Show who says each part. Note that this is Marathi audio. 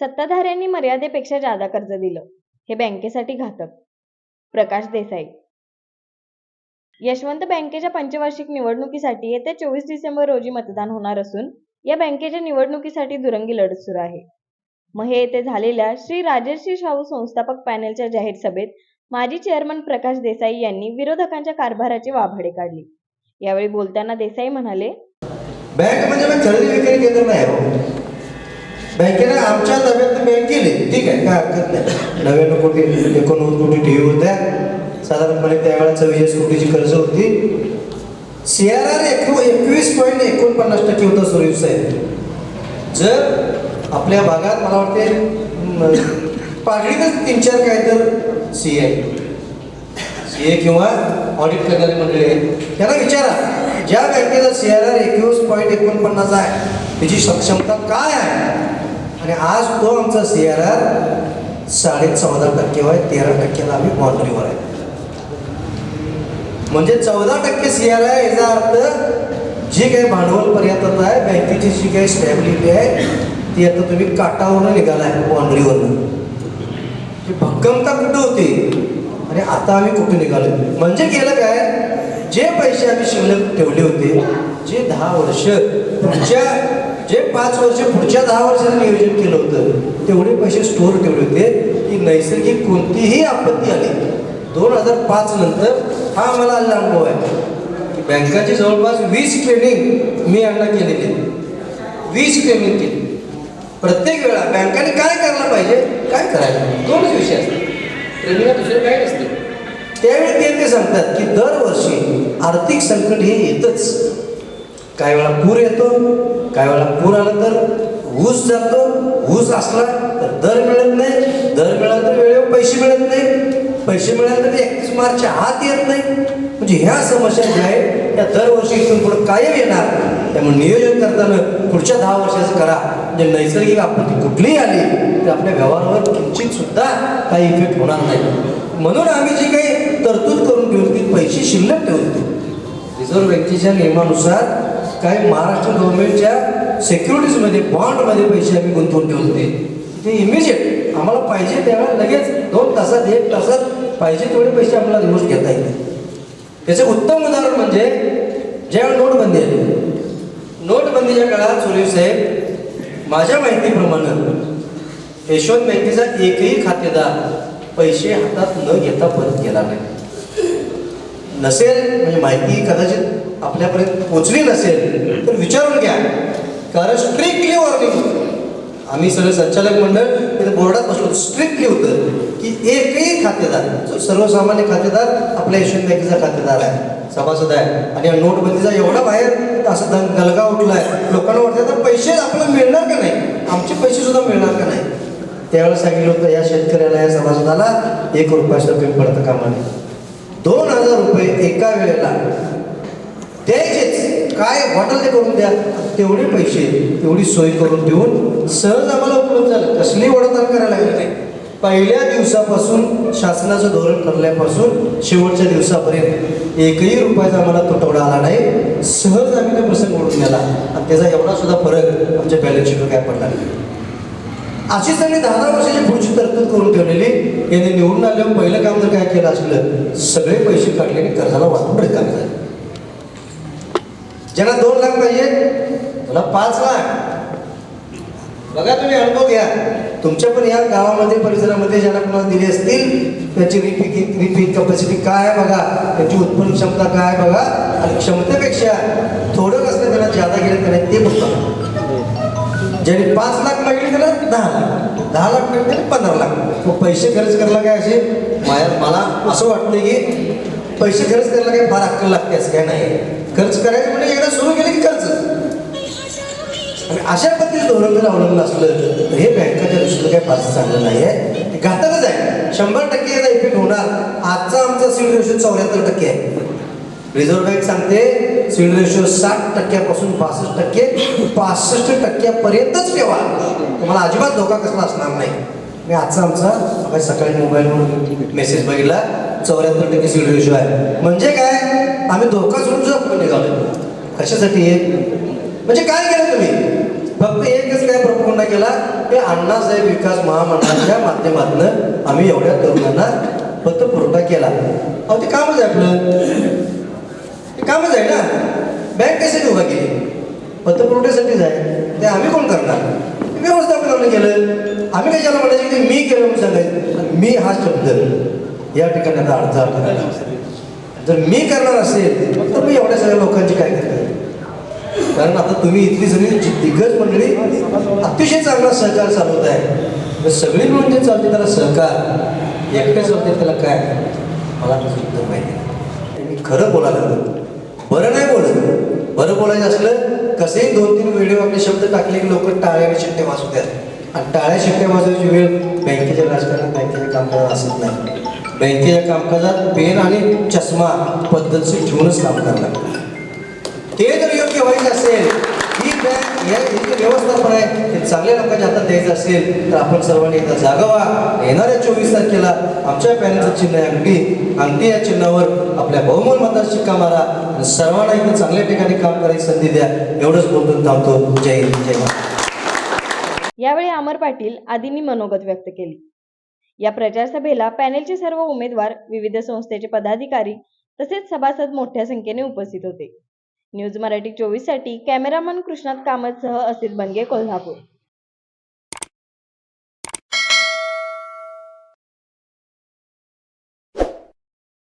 Speaker 1: सत्ताधाऱ्यांनी मर्यादेपेक्षा जादा कर्ज दिलं. हे बँकेसाठी घातक. प्रकाश देसाई. यशवंत बँकेच्या पंचवार्षिक निवडणुकीसाठी येत्या चोवीस डिसेंबर रोजी मतदान होणार असून या बँकेच्या निवडणुकीसाठी दुरंगी लढत सुरू आहे. मग हे येथे झालेल्या श्री राजर्षी शाहू संस्थापक पॅनेलच्या जाहीर सभेत माजी चेअरमन प्रकाश देसाई यांनी विरोधकांच्या कारभाराची वाभाडे काढली. यावेळी बोलताना देसाई म्हणाले
Speaker 2: बँक म्हणजे विक्री केंद्र नाही हो. बँकेने आमच्या ताब्यात बँक केली. ठीक आहे काय हरकत नाही. नव्याण्णव कोटी एकोणनव्वद कोटी ठेवी होत्या. साधारणपणे त्यावेळेला चव्वेचाळीस कोटीची कर्ज होती. सी आर आर एकू एकवीस पॉईंट एकोणपन्नास टक्के होता सुरेश साहेब. जर आपल्या भागात मला वाटते म, तीन चार काय तर सी आय हे किंवा ऑडिट करणारी मंडळी आहेत. त्यांना विचारा ज्या बँकेचा सी आर आर एकवीस पॉईंट एकोणपन्नास आहे त्याची सक्षमता काय आहे? आणि आज तो आमचा सी आर आर साडे चौदा टक्के आहे तेरा टक्क्याला आम्ही बाउंड्रीवर आहे. म्हणजे चौदा टक्के सी आर आय याचा अर्थ जी काही भांडवल पर्यंत आहे बँकेची जी काही स्टॅबिलिटी आहे ती आता तुम्ही काटावरून निघालाय बाउंड्रीवरनं ती भक्कमता कुठं होती? आणि आता आम्ही कुठे निघालो? म्हणजे केलं काय? जे पैसे आम्ही शिल्लक ठेवले होते जे दहा वर्ष पुढच्या जे पाच वर्ष पुढच्या दहा वर्षाचं नियोजन केलं होतं तेवढे पैसे स्टोर ठेवले होते. की नैसर्गिक कोणतीही आपत्ती आली दोन हजार पाच नंतर हा मला आलेला अनुभव आहे. बँकाची जवळपास वीस ट्रेनिंग मी यांना केलेली वीस ट्रेनिंग केली. प्रत्येक वेळा बँकाने काय करायला पाहिजे? काय करायला दोनच विषय असतात. ट्रेनिंगला दुसरे काय सांगतात की दरवर्षी आर्थिक संकट हे येतच. काही वेळा पूर येतो काही वेळा पूर आला तर ऊस जातो ऊस असला तर दर मिळत नाही दर मिळाला तर वेळेवर पैसे मिळत नाही पैसे मिळाले तर एकतीस मार्चच्या आत येत नाही. म्हणजे ह्या समस्या ज्या आहेत त्या दरवर्षी इथून पुढे कायम येणार. त्यामुळे नियोजन करताना पुढच्या दहा वर्षाचं करा. म्हणजे नैसर्गिक आपत्ती कुठलीही आली तर आपल्या व्यवहारावर किंचित सुद्धा काही इफेक्ट होणार नाही. म्हणून आम्ही जी काही तरतूद करून ठेवली ती पैसे शिल्लक ठेवली रिझर्व्ह बँकेच्या नियमानुसार काही महाराष्ट्र गव्हर्नमेंटच्या सिक्युरिटीजमध्ये बॉन्डमध्ये पैसे आम्ही गुंतवून ठेवले ते इमिजिएट आम्हाला पाहिजे त्यावेळेला लगेच दोन तासात एक तासात पाहिजे तेवढे पैसे आम्हाला दिवस घेता येते त्याचे उत्तम उदाहरण म्हणजे ज्यावेळी नोटबंदी आली नोटबंदीच्या काळात सुरेश साहेब माझ्या माहितीप्रमाणे यशवंत बँकेचा एकही खातेदार पैसे हातात न घेता परत गेला नाही. नसेल म्हणजे माहिती कदाचित आपल्यापर्यंत पोचली नसेल तर विचारून घ्या. कारण स्ट्रिक्टली वॉर्निंग आम्ही सगळे संचालक मंडळ तिथे बोर्डात बसलो स्ट्रिक्टली होतं की एकही खातेदार जो सर्वसामान्य खातेदार आपल्या यशवंत बँकेचा खातेदार आहे सभासद आहे आणि या नोटबंदीचा एवढा बाहेर असं दंग गलगा आहे लोकांना वाटतं तर पैसे आपल्याला मिळणार का नाही? आमचे पैसे सुद्धा मिळणार का नाही त्यावेळेस सांगितलं होतं या शेतकऱ्याला या सभासदाला एक रुपयाचं कमी पडतं कामाने. दोन हजार रुपये एका वेळेला. द्यायचेच. काय हॉटेल ते करून द्या. तेवढे पैसे तेवढी सोय करून देऊन सहज आम्हाला उपलब्ध झालं. कसली वडताल करायला लागली नाही. पहिल्या दिवसापासून शासनाचं धोरण ठरल्यापासून शेवटच्या दिवसापर्यंत एकही रुपयाचा आम्हाला तुटवडा आला नाही. सहज आम्ही तो प्रसंग ओढून गेला आणि त्याचा एवढा सुद्धा फरक आमच्या बॅलन्स शीटवर काय पडला नाही. अशीच त्यांनी दहा दहा वर्षाची पुढची तरतूद करून ठेवलेली. यांनी निवडून आल्यावर पहिलं काम जर काय केलं असलं? सगळे पैसे काढले आणि कर्जाला वाटून रिकाम झाले. ज्याला दोन लाख पाहिजे त्याला पाच लाख. बघा तुम्ही अनुभव घ्या. तुमच्या पण या गावामध्ये परिसरामध्ये ज्यांना कोणाला दिले असतील त्याची रिपीक रिपीक कपॅसिटी काय आहे बघा? त्याची उत्पन्न क्षमता काय बघा? आणि क्षमतेपेक्षा थोडं कसलं त्याला जादा गेलं त्याने ते बघा. ज्याने पाच लाख मागितले त्याला दहा लाख. दहा लाख मागितले त्याला पंधरा लाख. मग पैसे खर्च करायला काय असे? माया मला असं वाटतं की पैसे खर्च करायला काय फार अक्कल लागते असं काय नाही. खर्च करायचं म्हणजे एकदा सुरू केलं की खर्च. आणि अशा पद्धतीने धोरण जर अवलंबलं असलं तर हे बँकाच्या दृष्टीनं काही फारसं चांगलं नाही आहे घातकच आहे. शंभर टक्के याचा इफेक्ट होणार. आजचा आमचा सीट रेशो चौऱ्याहत्तर टक्के आहे. रिझर्व्ह बँक सांगते सीड रेशो साठ टक्क्यापासून बासष्ट टक्के पासष्ट टक्क्यापर्यंतच ठेवा. तुम्हाला अजिबात धोका कसला असणार नाही. मी आजचा आमचा आपण सकाळी मोबाईलवर मेसेज बघितला चौऱ्याहत्तर टक्के सीड रेशो आहे. म्हणजे काय? आम्ही धोका सोडून सुद्धा पुढे निघालो. कशासाठी एक म्हणजे काय केलं तुम्ही? फक्त एकच काय प्रपोगंडा केला? ते अण्णासाहेब विकास महामंडळाच्या माध्यमातून आम्ही एवढ्या तरुणांना पतपुरवठा केला. अहो ते कामच आहे आपलं? आहे ना? बँक कशासाठी उभा केली? पतपुरवठ्यासाठीच आहे ते आम्ही कोण करणार? ते व्यवस्थापनानं केलं? आम्ही कशाला म्हणायचं की मी केलं म्हणून सांगायचं? मी हा शब्द या ठिकाणी आता अडचा अर्थ जर मी करणार असेल तर मी एवढ्या सगळ्या लोकांची काय करणार? कारण आता तुम्ही इथली सगळी दिग्गज मंडळी अतिशय चांगला सहकार चालवत आहे. सगळी म्हणजे चालते त्याला सहकार एकट्याच चालते त्याला काय? मला तसं उत्तर माहिती मी खरं बोलायला लागलो. बरं नाही बोलत. बरं बोलायचं असलं कसेही दोन तीन व्हिडिओ आपले शब्द टाकले की लोक टाळ्याने शिट्टे शिट्टे वाजवतात आणि टाळ्या शिट्टे वाजवायची वेळ बँकेच्या राजकारणात बँकेच्या कामकाजात असत नाही. बँकेच्या कामकाजात पेन आणि चष्मा पद्धतशीर ठेवूनच काम करणार ते जर योग्य व्हायचं असेल ही बँक या व्यवस्थापन आहे ते चांगल्या लोकांच्या हातात द्यायचं असेल तर आपण सर्वांनी एकदा जागावा. येणाऱ्या चोवीस तारखेला आमच्या पॅनलचं चिन्ह आहे अंगठी अंगठी या चिन्हावर आपल्या बहुमोल मताची शिक्का मारा आणि सर्वांना इथं चांगल्या ठिकाणी काम करायची संधी द्या. एवढंच बोलून थांबतो. जय हिंद जय महाराष्ट्र.
Speaker 1: यावेळी अमर पाटील आदींनी मनोगत व्यक्त केली. या प्रचार सभेला पॅनेलचे सर्व उमेदवार विविध संस्थेचे पदाधिकारी तसेच सभासद मोठ्या संख्येने उपस्थित होते. न्यूज मराठी चोवीससाठी कॅमेरामन कृष्णात कामतसह असित बनगे कोल्हापूर.